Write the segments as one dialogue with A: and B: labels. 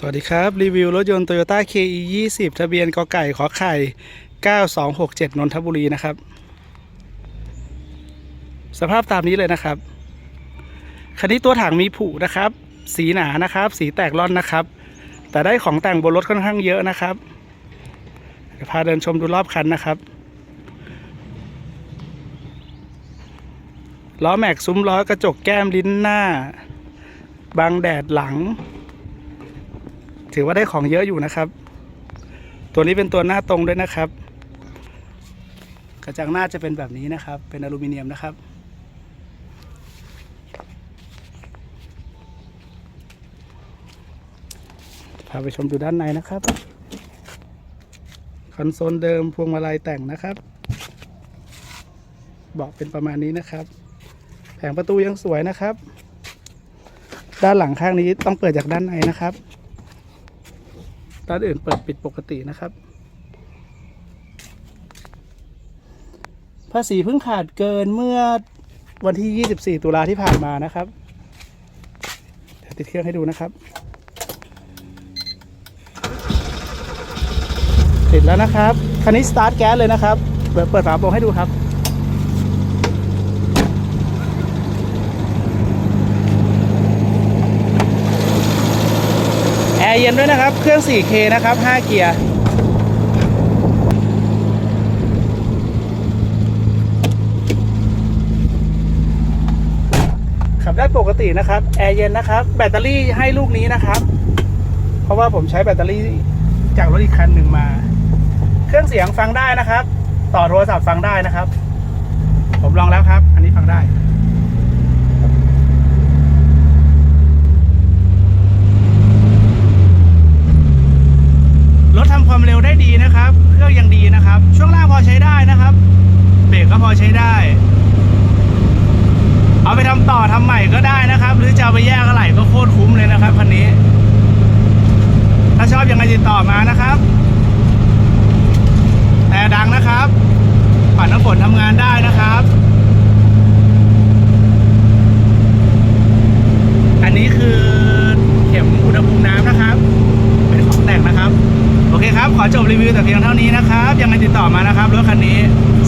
A: สวัสดีครับ รีวิวรถยนต์ Toyota KE 20 ทะเบียนกไก่ขอไข่ 9267 นนทบุรีนะครับ สภาพตามนี้เลยนะครับ คันนี้ตัวถังมีผุนะครับ สีหนานะครับ สีแตกร่อนนะครับ แต่ได้ของแต่งบนรถค่อนข้างเยอะนะครับพาเดินชมดูรอบคันนะครับล้อแม็กซ์ซุ้มล้อกระจกแก้มลิ้นหน้าบังแดดหลัง ถือว่าได้ของเยอะอยู่นะครับ ตัวนี้เป็นตัวหน้าตรงด้วยนะครับ กระจังหน้าจะเป็นแบบนี้นะครับ เป็นอลูมิเนียมนะครับ พาไปชมดูด้านในนะครับ คอนโซลเดิมพวงมาลัยแต่งนะครับเบาะเป็นประมาณนี้นะครับ แผงประตูยังสวยนะครับ ด้านหลังข้างนี้ต้องเปิดจากด้านในนะครับ ด้านอื่นเปิดปิดปกตินะครับ ภาษีเพิ่งขาดเกินเมื่อวันที่ 24 ตุลาที่ผ่านมานะครับเดี๋ยวติดเครื่องให้ดูนะครับ ติดแล้วนะครับ คันนี้สตาร์ทแก๊สเลยนะครับ เปิดเปิดฝาโปรงให้ดูครับ แอร์ เย็นด้วยนะครับ เครื่อง 4K นะครับ 5 เกียร์ขับได้ปกตินะครับ แอร์เย็นนะครับ แบตเตอรี่ให้ลูกนี้นะครับ เพราะว่าผมใช้แบตเตอรี่จากรถอีกคันหนึ่งมา เครื่องเสียงฟังได้นะครับ ต่อโทรศัพท์ฟังได้นะครับ ผมลองแล้วครับ อันนี้ฟังได้ รถทำความเร็วได้ดีนะครับ เครื่องยังดีนะครับ ช่วงล่างพอใช้ได้นะครับ เบรกก็พอใช้ได้ เอาไปทำต่อทำใหม่ก็ได้นะครับ หรือจะเอาไปแยกอะไรก็โคตรคุ้มเลยนะครับคันนี้ ถ้าชอบยังไงติดต่อมานะครับ แต่ดังนะครับ ปัดน้ำฝนทำงานได้นะครับ อันนี้คือเข็มอุณหภูมิน้ำนะครับ เป็นของแต่งนะครับ โอเคครับ ขอจบรีวิวแต่เพียงเท่านี้นะครับ ยังไงติดต่อมานะครับรถคันนี้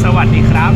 A: สวัสดีครับ